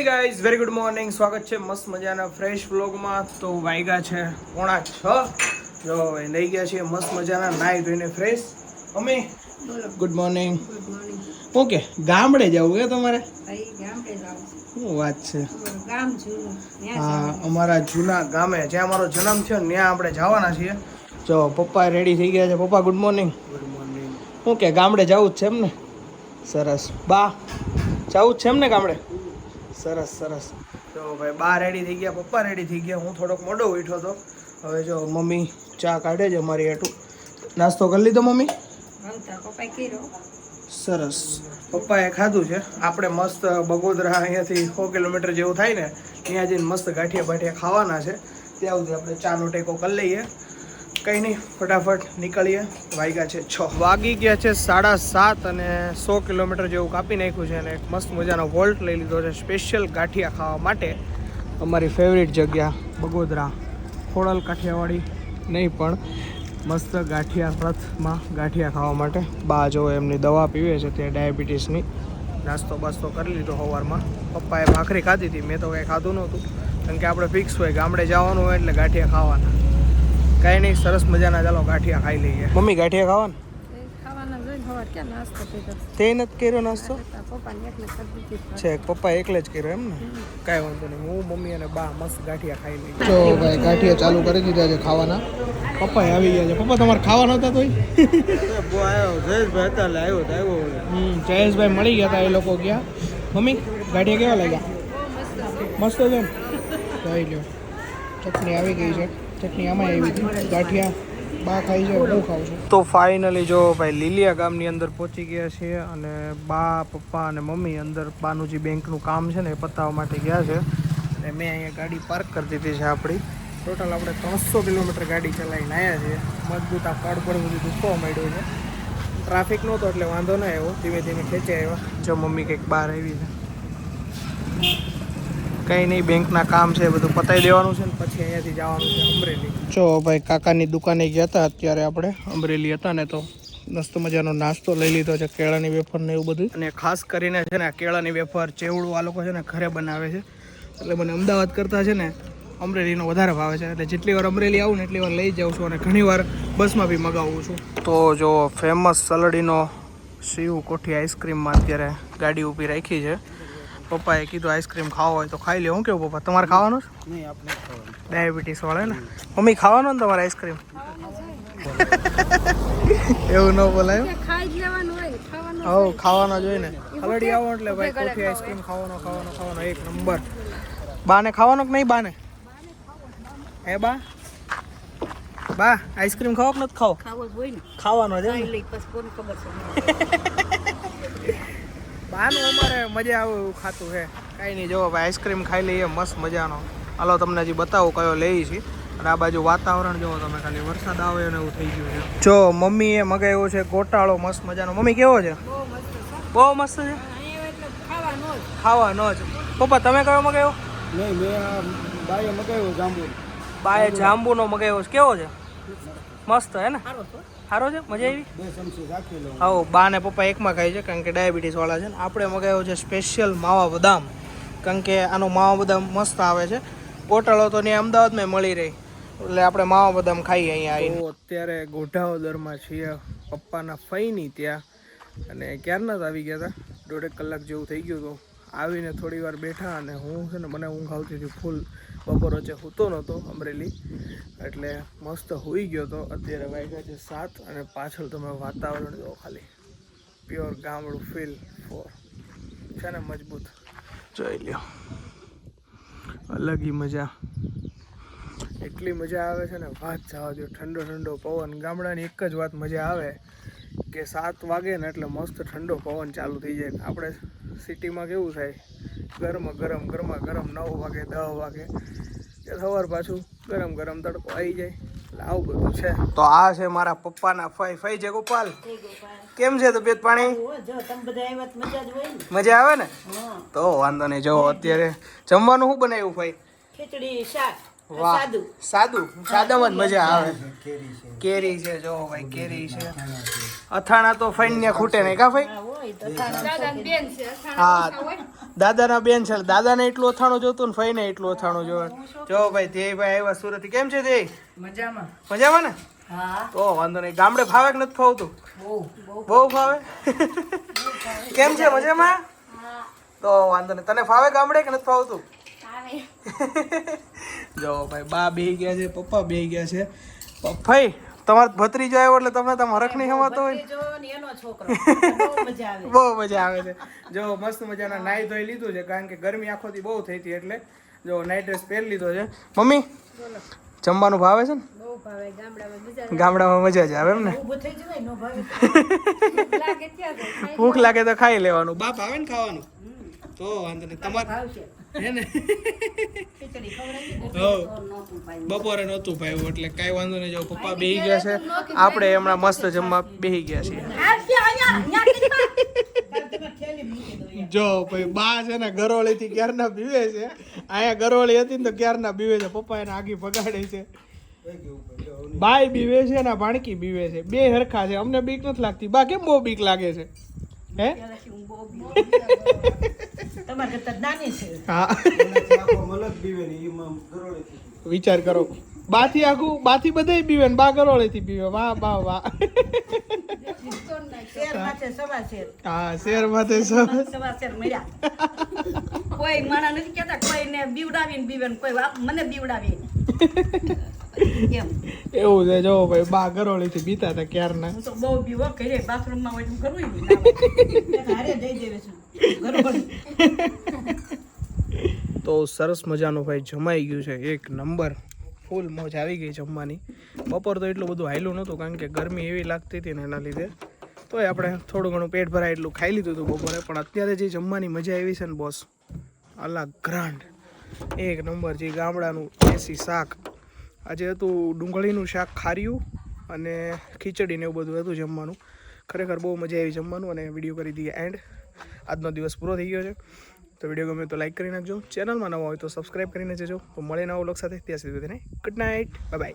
Hey guys very good morning સ્વાગત છે મસ્ત મજાના ફ્રેશ વ્લોગમાં તો વાયગા છે પોણા છ. જો લઈ ગયા છીએ મસ્ત મજાના નાઈ ધોઈને ફ્રેશ અમે ગુડ મોર્નિંગ ઓકે ગામડે જવું કે તમારે? શું વાત છે? હા અમારા જૂના ગામે. જ્યાં અમારો જન્મ થયો ને ત્યાં આપણે જવાના છીએ. જો પપ્પા રેડી થઈ ગયા છે. પપ્પા good morning good morning okay ગામડે જવું જ છે એમ ને સરસ. બા જવું જ છે એમને ગામડે? સરસ સરસ. તો ભાઈ બા રેડી થઈ ગયા પપ્પા રેડી થઈ ગયા. હું થોડોક મોડો ઉઠ્યો હતો હવે જો મમ્મી ચા કાઢે છે મારી હેઠું. નાસ્તો કરી લીધો મમ્મી? સરસ. પપ્પાએ ખાધું છે. આપણે મસ્ત બગોદરા અહીંયાથી સો કિલોમીટર જેવું થાય ને ત્યાં જઈને મસ્ત ગાંઠિયા બાઠિયા ખાવાના છે. ત્યાં સુધી આપણે ચાનો ટેકો કરી લઈએ. કંઈ નહીં, ફટાફટ નીકળીએ. વાગ્યા છે છ. વાગી ગયા છે સાડા સાત અને સો કિલોમીટર જેવું કાપી નાખ્યું છે અને એક મસ્ત મજાનો વોલ્ટ લઈ લીધો છે. સ્પેશિયલ ગાંઠિયા ખાવા માટે અમારી ફેવરિટ જગ્યા બગોદરા, ખોડલ કાઠિયાવાડી. નહીં પણ મસ્ત ગાંઠિયા રથમાં ગાંઠિયા ખાવા માટે બા જો એમની દવા પીવે છે તે ડાયાબિટીસની. નાસ્તો બાસ્તો કરી લીધો સવારમાં પપ્પાએ ભાખરી ખાધી હતી, મેં તો કંઈ ખાધું નહોતું. કારણ કે આપણે ફિક્સ હોય, ગામડે જવાનું હોય એટલે ગાંઠિયા ખાવાના. કાંઈ નહીં સરસ મજાના ચાલો ગાંઠિયા ખાઈ લઈએ. મમ્મી ગાંઠિયા નાસ્તો કર્યો? તે નથી કર્યો નાસ્તો? છે. પપ્પા એકલે જ કર્યો એમ ને? કાંઈ વાંધો નહીં હું મમ્મી અને બા મસ્ત ગાંઠિયા ખાઈ લઈએ. જો ભાઈ ગાંઠિયા ચાલુ કરી દીધા છે ખાવાના. પપ્પા આવી ગયા છે. પપ્પા તમારે ખાવાના હતા તોય? હમ જયેશભાઈ મળી ગયા હતા એ લોકો ગયા. મમ્મી ગાંઠિયા કેવા લાગ્યા? મસ્ત છે. ને? લ્યો. ચટણી આવી ગઈ છે. ચટણી આમાં આવી ગાંઠિયા બા ખાઈ તો ફાઇનલી જો ભાઈ લીલિયા ગામની અંદર પહોંચી ગયા છે અને બા, પપ્પા અને મમ્મી અંદર બાનું જે બેંકનું કામ છે ને એ પતાવવા માટે ગયા છે. અને મેં અહીંયા ગાડી પાર્ક કરી દીધી છે આપણી. ટોટલ આપણે ત્રણસો કિલોમીટર ગાડી ચલાવીને આવ્યા છીએ. મજબૂત આ પડ પર બધું દુખવા માંડ્યું છે. ટ્રાફિક નહોતો એટલે વાંધો ના આવ્યો. ધીમે ધીમે ખેંચી આવ્યા. જો મમ્મી કંઈક બહાર આવી છે. કંઈ નહીં બેંકના કામ છે બધું પતાવી દેવાનું છે ને પછી અહીંયાથી જવાનું છે અમરેલી. જો ભાઈ કાકાની દુકાને ગયા હતા અત્યારે આપણે અમરેલી હતા ને તો મસ્ત મજાનો નાસ્તો લઈ લીધો છે કેળાની વેફર ને એવું બધું. અને ખાસ કરીને છે ને કેળાની વેફર ચેવડું આ લોકો છે ને ઘરે બનાવે છે. એટલે મને અમદાવાદ કરતાં છે ને અમરેલીનો વધારે ભાવે છે એટલે જેટલી વાર અમરેલી આવું ને એટલી વાર લઈ જાઉં છું અને ઘણી વાર બસમાં બી મગાવું છું. તો જો ફેમસ સલડીનો શિવ કોઠી આઈસ્ક્રીમમાં અત્યારે ગાડી ઊભી રાખી છે. પપ્પાએ કીધું આઈસ્ક્રીમ ખાવો હોય તો ખાઈ લે હું કેવું પપ્પા? તમારે ખાવાનું છે? નહીં આપણે ખાવાનું ડાયાબિટીસ વાળા ને? મમ્મી ખાવાનો ને તમારે આઈસ્ક્રીમ એવું ન બોલાય હો. ખાઈ લેવાનું હોય ખાવાનું હવ ખાવાનો જોઈએ ને. હલડી આવો એટલે ભાઈ કોફી આઈસ્ક્રીમ ખાવાનો ખાવાનો ખાવાનો એક નંબર. બાને ખાવાનો કે નહીં બાને? હે બા? બા આઈસ્ક્રીમ ખાવો કે નથી ખાવો? ખાવો જ હોય ને. ખાવાનો છે? બાનું અમારે મજા આવે એવું ખાતું છે. કાંઈ નહીં જોવો ભાઈ આઈસ્ક્રીમ ખાઈ લઈએ મસ્ત મજાનો. હાલો તમને હજી બતાવું કયો લઈ છીએ. અને આ બાજુ વાતાવરણ જોવો તમે ખાલી વરસાદ આવે અને એવું થઈ ગયું છે. જો મમ્મીએ મગાવ્યો છે ગોટાળો મસ્ત મજાનો. મમ્મી કેવો છે? બહુ મસ્ત છે. બહુ મસ્ત છે? અહીંયા એટલે ખાવાનું જ. જ. પપ્પા તમે કયો મગાવ્યો? નહીં મેં આ બાએ મગાવ્યો જાંબુ બાએ જાંબુનો મગાવ્યો છે. કેવો છે? મસ્ત. હે ને? સારો છે? મજા આવી? આવો બા ને પપ્પા એકમાં ખાય છે કારણ કે ડાયાબિટીસ વાળા છે ને. આપણે મગાવ્યો છે સ્પેશિયલ માવા બદામ. કારણ કે આનો માવા બદામ મસ્ત આવે છે. પોટળો તો ત્યાં અમદાવાદમાં મળી રહી. એટલે આપણે માવા બદામ ખાઈએ અહીંયા આવીને. અત્યારે ગોઢાવદરમાં છીએ. પપ્પાના ફઈની ત્યાં. અને ક્યારના જ આવી ગયા હતા દોઢેક કલાક જેવું થઈ ગયું હતું આવીને થોડી વાર બેઠા અને હું છે ને મને ઊંઘ આવતી હતી ફૂલ બપોર વચ્ચે સૂતો નહોતો અમરેલી. એટલે મસ્ત હોઈ ગયો હતો અત્યારે વાગ્યા છે સાત અને પાછળ તમે વાતાવરણ જો ખાલી પ્યોર ગામડું ફીલ ફોર છે ને મજબૂત. જોઈ લ્યો. અલગ મજા. એટલી મજા આવે છે ને વાત જવા દો ઠંડો ઠંડો પવન. ગામડાની એક જ વાત મજા આવે કે સાત વાગે ને એટલે મસ્ત ઠંડો પવન ચાલુ થઈ જાય. આપણે સિટીમાં કેવું થાય? ગરમ ગરમ ગરમા ગરમ નવ વાગે દસ વાગે. સવાર પાછું ગરમ ગરમ તડકો આવી જાય. એટલે આવું બધું છે. તો આ છે મારા પપ્પાના ફાઈ. ફાઈ છે ગોપાલ? કેમ છે તબિયત પાણી? જો તમે બધા આવ્યા તો મજા જ મજા આવે ને? તો વાંધો નહીં. જો અત્યારે જમવાનું શું બનાવ્યું ફાઈ? ખીચડી શાક વાહ. સાદું. સાદું? સાદામાં જ મજા આવે. કેરી છે. કેરી જો ભાઈ કેરી છે. અથાણા તો ફાઈન ને ખૂટે નહીં કા ભાઈ થાણા હા. દાદાના બેન છે. દાદાને એટલું અથાણું જોતું ને ફઈને એટલું અથાણું જોવે. જો ભાઈ ધ્યેય ભાઈ આવ્યા સુરત. કેમ છે ધ્યેય? મજામાં. મજામાં ને? હા. તો વાંધો નહીં. ગામડે ફાવે કે નથી ફાવતું? બહુ. ફાવે? કેમ છે? મજામાં? તો વાંધો નહીં. તને ફાવે ગામડે કે નથી ફાવતું? જો ભાઈ બા બે ગયા છે પપ્પા બે ગયા છે. પપ્પાઈ તમારો ભત્રીજો આવ્યો એટલે તમને તમે હરખ નહીં સમાતો હોય ને? જો ને એનો છોકરો. બહુ મજા આવે. બહુ મજા આવે છે. જો મસ્ત મજાના નાઈ ધોઈ લીધું છે કારણ કે ગરમી આખોથી બહુ થઈ હતી એટલે જો નાઇટ ડ્રેસ પહેરી લીધો છે. મમ્મી જમવાનું ભાવે છે ને? ગામડામાં મજા જ આવે એમ ને? ઊભું થઈ જવાય નો ભાવે ભૂખ લાગે તો ખાઈ લેવાનું. બાપ આવે ને ખાવાનું? તો વાંધો નહીં. તમારે હે ને. બપોરે નહોતું ભાઈ એટલે કાંઈ વાંધો નહીં. જો પપ્પા બેહી ગયા છે. આપણે હમણાં મસ્ત જમવા બેહી ગયા છીએ. જો ભાઈ બા છે ને ગરોળી થી ક્યારના બીવે છે. અહીંયા ગરોળી હતી ને તો ક્યારના બીવે છે? પપ્પા એને આગી ભગાડે છે. બાય બીવે છે ને ભાણકી બીવે છે. બે હરખા છે. અમને બીક નથી લાગતી. બા કેમ બહુ બીક લાગે છે? હે. તમારે કરતા નાની છે. હા ને વિચાર કરો. બાથી આખું બાથી બધાય બીવે ને બા ગરોળી પીવે. બીવે વાહ વાહ વાહ. શેર માથે સવા શેર. હા શેર માથે સવા શેર મળ્યા. કોઈ માણા નથી કેતા કોઈને બીવડાવીને બીવે ને કોઈ મને બીવડાવી એમ એવું છે જો ભાઈ બા ગરોળી થી બીતા હતા ક્યારના? ના તો બહુ બીવો ઘરે બાથરૂમમાં હોય તો કરવું હારે દઈ દેવે છે. તો સરસ મજાનું ભાઈ જમાઈ ગયું છે એક નંબર. ફૂલ મોજ આવી ગઈ જમવાની. બપોર તો એટલું બધું હાયલું નહોતું કારણ કે ગરમી એવી લાગતી હતી ને એના લીધે. તોય આપણે થોડું ઘણું પેટ ભરાય એટલું ખાઈ લીધું હતું બપોરે પણ અત્યારે જે જમવાની મજા આવી છે ને બોસ અલગ ગ્રાન્ડ. એક નંબર જે ગામડાનું દેશી શાક. આજે હતું ડુંગળીનું શાક ખાર્યું અને ખીચડી ને એવું બધું હતું જમવાનું. ખરેખર બહુ મજા આવી જમવાનું અને વીડિયો કરી દઈએ એન્ડ આજનો દિવસ પૂરો થઈ ગયો છે. તો વીડિયો ગમે તો લાઈક કરી નાખજો. ચેનલમાં નવો હોય તો સબસ્ક્રાઈબ કરીને જજો. તો મળે નવો લોક સાથે. ત્યાં સુધી તેને ગુડ નાઇટ બાય